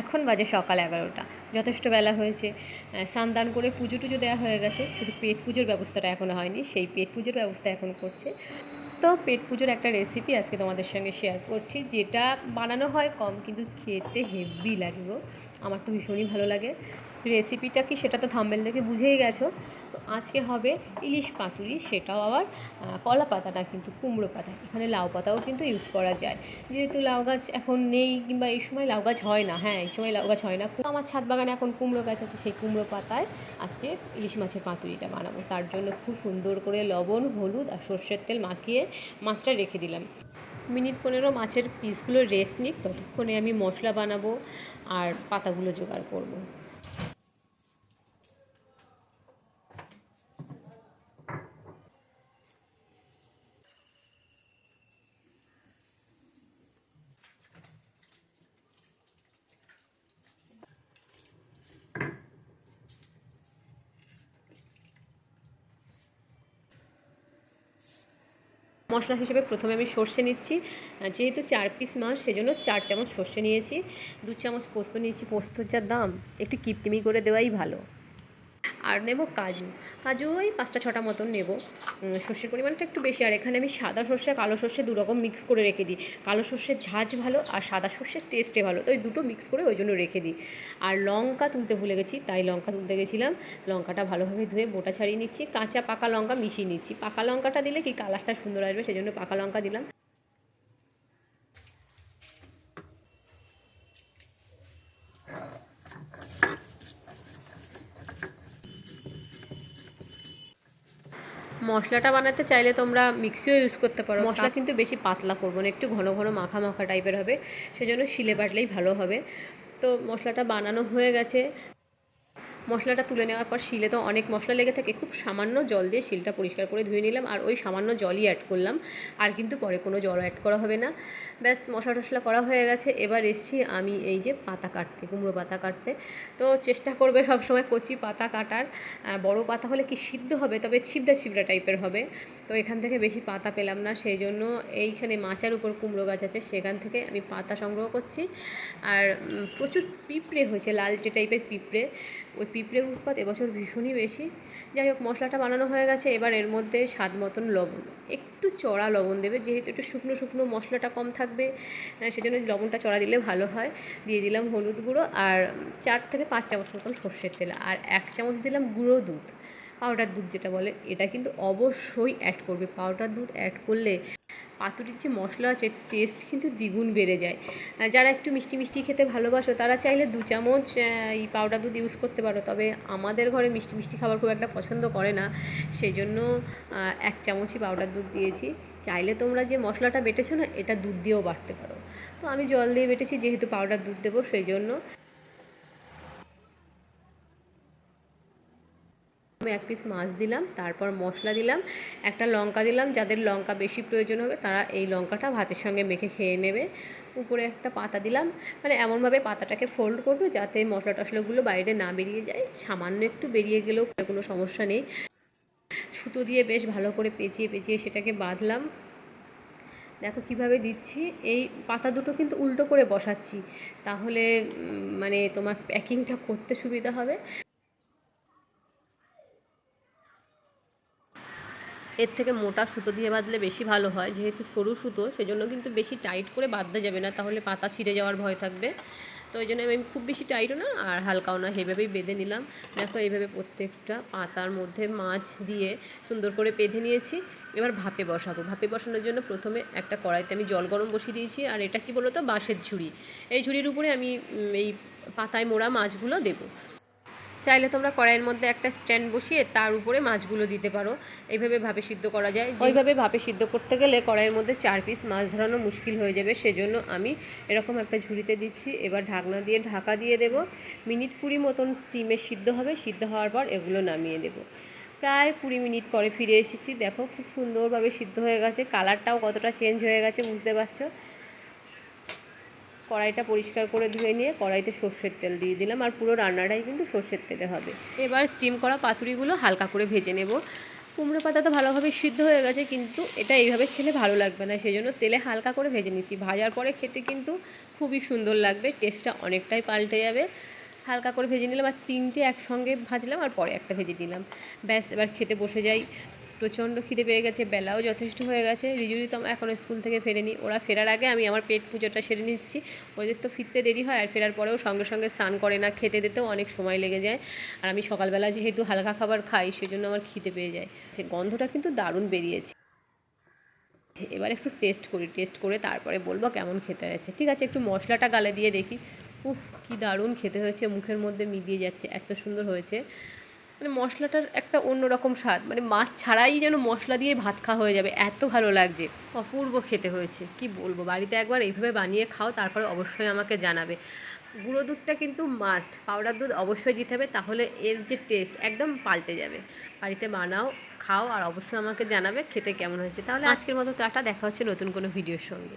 এখন বাজে সকাল এগারোটা। যথেষ্ট বেলা হয়েছে। সান্দান করে পুজো টুজো দেওয়া হয়ে গেছে। শুধু পেট পুজোর ব্যবস্থাটা এখনও হয়নি। সেই পেট পুজোর ব্যবস্থা এখন করছে। তো পেট পুজোর একটা রেসিপি আজকে তোমাদের সঙ্গে শেয়ার করছি। যেটা বানানো হয় কম, কিন্তু খেতে হেভি লাগে আমার তো ভীষণই ভালো লাগে। রেসিপিটা কি সেটা তো থাম্বেল দেখে বুঝেই গেছো। আজকে হবে ইলিশ পাতুরি, সেটাও আবার কলা পাতা না কিন্তু কুমড়ো পাতা, এখানে লাউ পাতাও কিন্তু ইউজ করা যায়। যেহেতু লাউ গাছ এখন নেই কিংবা এই সময় লাউ গাছ হয় না হ্যাঁ এই সময় লাউ গাছ হয় না। আমার ছাদ বাগানে এখন কুমড়ো গাছ আছে, সেই কুমড়ো পাতায় আজকে ইলিশ মাছের পাতুরিটা বানাবো। তার জন্য খুব সুন্দর করে লবণ, হলুদ আর সর্ষের তেল মাখিয়ে মাছটা রেখে দিলাম। মিনিট পনেরো মাছের পিসগুলো রেস্ট নিক, ততক্ষণে আমি মশলা বানাবো আর পাতাগুলো জোগাড় করব। মশলা হিসেবে প্রথমে আমি সর্ষে নিচ্ছি। যেহেতু চার পিস মাছ, সেজন্য চার চামচ সর্ষে নিয়েছি। দু চামচ পোস্ত নিয়েছি। পোস্তর যা দাম, একটু কিপটিমি করে দেওয়াই ভালো। আর নেব কাজু। কাজু ওই পাঁচটা, ছটা মতন নেব। সর্ষের পরিমাণটা একটু বেশি। আর এখানে আমি সাদা সর্ষে, কালো সর্ষে দু রকম মিক্স করে রেখে দিই। কালো সর্ষের ঝাঁঝ ভালো আর সাদা সর্ষের টেস্টে ভালো। তো ওই দুটো মিক্স করে ওই জন্য রেখে দিই। আর লঙ্কা তুলতে ভুলে গেছি, তাই লঙ্কা তুলতে গেছিলাম। লঙ্কাটা ভালোভাবে ধুয়ে বোটা ছাড়িয়ে নিচ্ছি। কাঁচা পাকা লঙ্কা মিশিয়ে নিচ্ছি। পাকা লঙ্কাটা দিলে কি কালারটা সুন্দর আসবে, সেজন্য পাকা লঙ্কা দিলাম। মশলাটা বানাতে চাইলে তোমরা মিক্সিও ইউজ করতে পারো। মশলা কিন্তু বেশি পাতলা করব না একটু ঘন ঘন মাখা মাখা টাইপের হবে সেজন্য শিলে বাটলেই ভালো হবে। তো মশলাটা বানানো হয়ে গেছে মশলাটা তুলে নেওয়ার পর শিলে তো অনেক মশলা লেগে থাকে, খুব সামান্য জল দিয়ে শিলটা পরিষ্কার করে ধুয়ে নিলাম আর ওই সামান্য জলই অ্যাড করলাম। আর কিন্তু পরে কোনো জল অ্যাড করা হবে না। ব্যাস, মশলা টশলা করা হয়ে গেছে। এবার এসছি আমি এই যে পাতা কাটতে, কুমড়ো পাতা কাটতে। তো চেষ্টা করবে সবসময় কচি পাতা কাটার। বড় পাতা হলে কি সিদ্ধ হবে? তবে ছিবড়া ছিবড়া টাইপের হবে। তো এখান থেকে বেশি পাতা পেলাম না সেই জন্য এইখানে মাচার উপর কুমড়ো গাছ আছে, সেখান থেকে আমি পাতা সংগ্রহ করছি। আর প্রচুর পিঁপড়ে হয়েছে লালচে টাইপের পিঁপড়ে। ওই পিঁপড়ের উৎপাত এবছর ভীষণই বেশি। যাই হোক, মশলাটা বানানো হয়ে গেছে, এবার এর মধ্যে স্বাদ মতন লবণ। একটু চড়া লবণ দেবে, যেহেতু একটু শুকনো শুকনো মশলাটা কম থাকবে সেজন্য লবণটা চড়া দিলে ভালো হয়। দিয়ে দিলাম হলুদ গুঁড়ো আর চার থেকে পাঁচ চামচ মতন সর্ষের তেল, আর এক চামচ দিলাম গুঁড়ো দুধ। পাউডার দুধ যেটা বলে, এটা কিন্তু অবশ্যই অ্যাড করবে। পাউডার দুধ অ্যাড করলে পাতুরির যে মশলা আছে টেস্ট কিন্তু দ্বিগুণ বেড়ে যায়। যারা একটু মিষ্টি মিষ্টি খেতে ভালোবাসো, তারা চাইলে দু চামচ এই পাউডার দুধ ইউজ করতে পারো। তবে আমাদের ঘরে মিষ্টি মিষ্টি খাবার খুব একটা পছন্দ করে না। সেই জন্য এক চামচই পাউডার দুধ দিয়েছি। চাইলে তোমরা যে মশলাটা বেটেছো না, এটা দুধ দিয়েও বাটতে পারো। তো আমি জল দিয়ে বেটেছি, যেহেতু পাউডার দুধ দেবো সেই জন্য এক পিস মাছ দিলাম, তারপর মশলা দিলাম, একটা লঙ্কা দিলাম, যাদের লঙ্কা বেশি প্রয়োজন হবে তারা এই লঙ্কাটা ভাতের সঙ্গে মেখে খেয়ে নেবে। উপরে একটা পাতা দিলাম মানে এমনভাবে পাতাটাকে ফোল্ড করবে যাতে মশলা টশলাগুলো বাইরে না বেরিয়ে যায়, সামান্য একটু বেরিয়ে গেলেও কোনো সমস্যা নেই। সুতো দিয়ে বেশ ভালো করে পেঁচিয়ে পেঁচিয়ে সেটাকে বাঁধলাম। দেখো কীভাবে দিচ্ছি, এই পাতা দুটো কিন্তু উল্টো করে বসাচ্ছি, তাহলে মানে তোমার প্যাকিংটা করতে সুবিধা হবে। এর থেকে মোটা সুতো দিয়ে বাঁধলে বেশি ভালো হয়। যেহেতু সরু সুতো, সেজন্য কিন্তু বেশি টাইট করে বাঁধতে যাবে না, তাহলে পাতা ছিঁড়ে যাওয়ার ভয় থাকবে। তো ওই জন্য আমি খুব বেশি টাইটও না, আর হালকাও না, সেইভাবেই বেঁধে নিলাম। দেখো এইভাবে প্রত্যেকটা পাতার মধ্যে মাছ দিয়ে সুন্দর করে বেঁধে নিয়েছি। এবার ভাপে বসাবো। ভাপে বসানোর জন্য প্রথমে একটা কড়াইতে আমি জল গরম বসিয়ে দিয়েছি, আর এটা কি বলতো? বাঁশের ঝুড়ি। এই ঝুড়ির উপরে আমি এই পাতায় মোড়া মাছগুলো দেবো। চাইলে তোমরা কড়াইয়ের মধ্যে একটা স্ট্যান্ড বসিয়ে তার উপরে মাছগুলো দিতে পারো। এইভাবে ভাপে সিদ্ধ করা যায়। ওইভাবে ভাপে সিদ্ধ করতে গেলে কড়াইয়ের মধ্যে চার পিস মাছ ধরানো মুশকিল হয়ে যাবে, সেজন্য আমি এরকম একটা ঝুড়িতে দিচ্ছি। এবার ঢাকনা দিয়ে ঢাকা দিয়ে দেবো। মিনিট কুড়ি মতন স্টিমে সিদ্ধ হবে। সিদ্ধ হওয়ার পর এগুলো নামিয়ে দেবো। প্রায় কুড়ি মিনিট পরে ফিরে এসেছি। দেখো খুব সুন্দরভাবে সিদ্ধ হয়ে গেছে। কালারটাও কতটা চেঞ্জ হয়ে গেছে বুঝতে পারছ? কড়াইটা পরিষ্কার করে ধুয়ে নিয়ে কড়াইতে সর্ষের তেল দিয়ে দিলাম আর পুরো রান্নাটাই কিন্তু সর্ষের তেলে হবে। এবার স্টিম করা পাতুরিগুলো হালকা করে ভেজে নেব। কুমড়ো পাতা তো ভালোভাবে সিদ্ধ হয়ে গেছে কিন্তু এটা এইভাবে খেলে ভালো লাগবে না সেই জন্য তেলে হালকা করে ভেজে নিচ্ছি। ভাজার পরে খেতে কিন্তু খুবই সুন্দর লাগবে টেস্টটা অনেকটাই পাল্টে যাবে। হালকা করে ভেজে নিলাম আর তিনটে একসঙ্গে ভাজলাম আর পরে একটা ভেজে দিলাম ব্যাস, এবার খেতে বসে যাই। প্রচণ্ড খিদে পেয়ে গেছে, বেলাও যথেষ্ট হয়ে গেছে। রিজুরি তো এখনও স্কুল থেকে ফেরেনি। ওরা ফেরার আগে আমি আমার পেট পুজোটা সেরে নিচ্ছি। ওদের তো ফিরতে দেরি হয়, আর ফেরার পরেও সঙ্গে সঙ্গে স্নান করে না, খেতে দিতেও অনেক সময় লেগে যায়। আর আমি সকালবেলা যেহেতু হালকা খাবার খাই, সেজন্য আমার খিদে পেয়ে যায়। সে গন্ধটা কিন্তু দারুণ বেরিয়েছে। এবার একটু টেস্ট করি, টেস্ট করে তারপরে বলব কেমন খেতে হয়েছে। ঠিক আছে, একটু মশলাটা গালে দিয়ে দেখি। উফ, কি দারুণ খেতে হয়েছে, মুখের মধ্যে মিলিয়ে যাচ্ছে, এত সুন্দর হয়েছে। মানে মশলাটার একটা অন্যরকম স্বাদ। মানে মাছ ছাড়াই যেন মশলা দিয়ে ভাত খাওয়া হয়ে যাবে, এত ভালো লাগছে। অপূর্ব খেতে হয়েছে, কি বলব? বাড়িতে একবার এইভাবে বানিয়ে খাও, তারপরে অবশ্যই আমাকে জানাবে। গুঁড়ো দুধটা কিন্তু মাস্ট পাউডার দুধ অবশ্যই দিতে হবে, তাহলে এর যে টেস্ট একদম পাল্টে যাবে। বাড়িতে বানাও, খাও, আর অবশ্যই আমাকে জানাবে খেতে কেমন হয়েছে। তাহলে আজকের মতো টাটা, দেখা হচ্ছে নতুন কোনো ভিডিওর সঙ্গে।